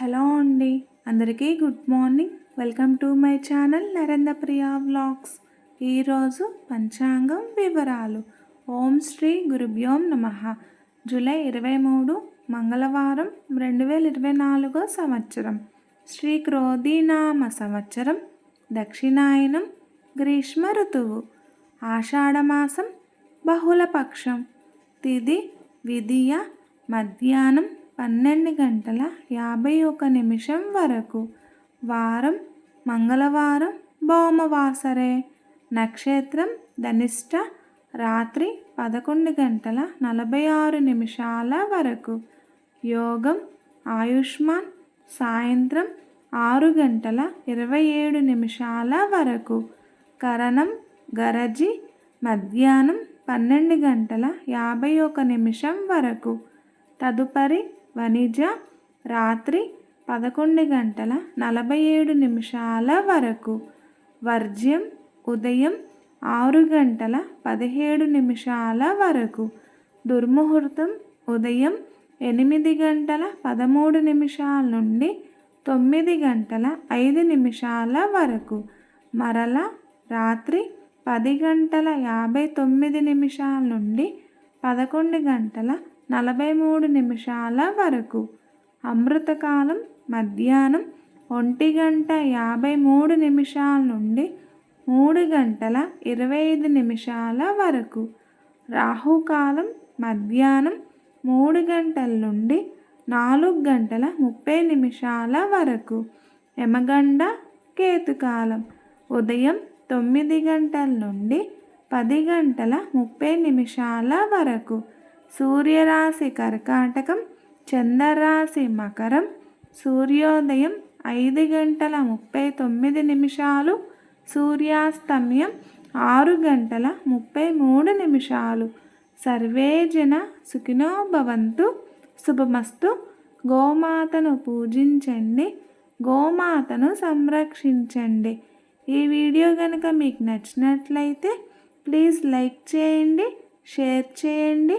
Hello అండి. అందరికీ good morning. Welcome to my channel Narendra Priya vlogs. ఈరోజు పంచాంగం వివరాలు. ఓం శ్రీ గురుభ్యోం నమ. జూలై ఇరవై మూడు మంగళవారం రెండు వేల ఇరవై నాలుగో సంవత్సరం. శ్రీ క్రోధీనామ సంవత్సరం దక్షిణాయనం గ్రీష్మ ఋతువు ఆషాఢమాసం బహుళపక్షం తిది విధియ మధ్యాహ్నం పన్నెండు గంటల యాభై ఒక నిమిషం వరకు. వారం మంగళవారం భౌమవాసరే. నక్షత్రం ధనిష్ట రాత్రి పదకొండు గంటల నలభై ఆరు నిమిషాల వరకు. యోగం ఆయుష్మాన్ సాయంత్రం ఆరు గంటల ఇరవై ఏడు నిమిషాల వరకు. కరణం గరజి మధ్యాహ్నం పన్నెండు గంటల యాభై ఒక నిమిషం వరకు. తదుపరి వణిజ రాత్రి పదకొండు గంటల నలభై ఏడు నిమిషాల వరకు. వర్జ్యం ఉదయం ఆరు గంటల పదిహేడు నిమిషాల వరకు. దుర్ముహూర్తం ఉదయం ఎనిమిది గంటల పదమూడు నిమిషాల నుండి తొమ్మిది గంటల ఐదు నిమిషాల వరకు. మరల రాత్రి పది గంటల యాభై తొమ్మిది నిమిషాల నుండి పదకొండు గంటల నలభై మూడు నిమిషాల వరకు. అమృతకాలం మధ్యాహ్నం ఒంటి గంట యాభై మూడు నిమిషాల నుండి మూడు గంటల ఇరవై ఐదు నిమిషాల వరకు. రాహుకాలం మధ్యాహ్నం మూడు గంటల నుండి నాలుగు గంటల ముప్పై నిమిషాల వరకు. యమగండ కేతుకాలం ఉదయం తొమ్మిది గంటల నుండి పది గంటల ముప్పై నిమిషాల వరకు. సూర్యరాశి కర్కాటకం చంద్రరాశి మకరం సూర్యోదయం ఐదు గంటల ముప్పై తొమ్మిది నిమిషాలు సూర్యాస్తమయం ఆరు గంటల ముప్పై మూడు నిమిషాలు. సర్వే జన సుఖినో భవంతు. శుభమస్తు. గోమాతను పూజించండి. గోమాతను సంరక్షించండి. ఈ వీడియో కనుక మీకు నచ్చినట్లయితే ప్లీజ్ లైక్ చేయండి షేర్ చేయండి.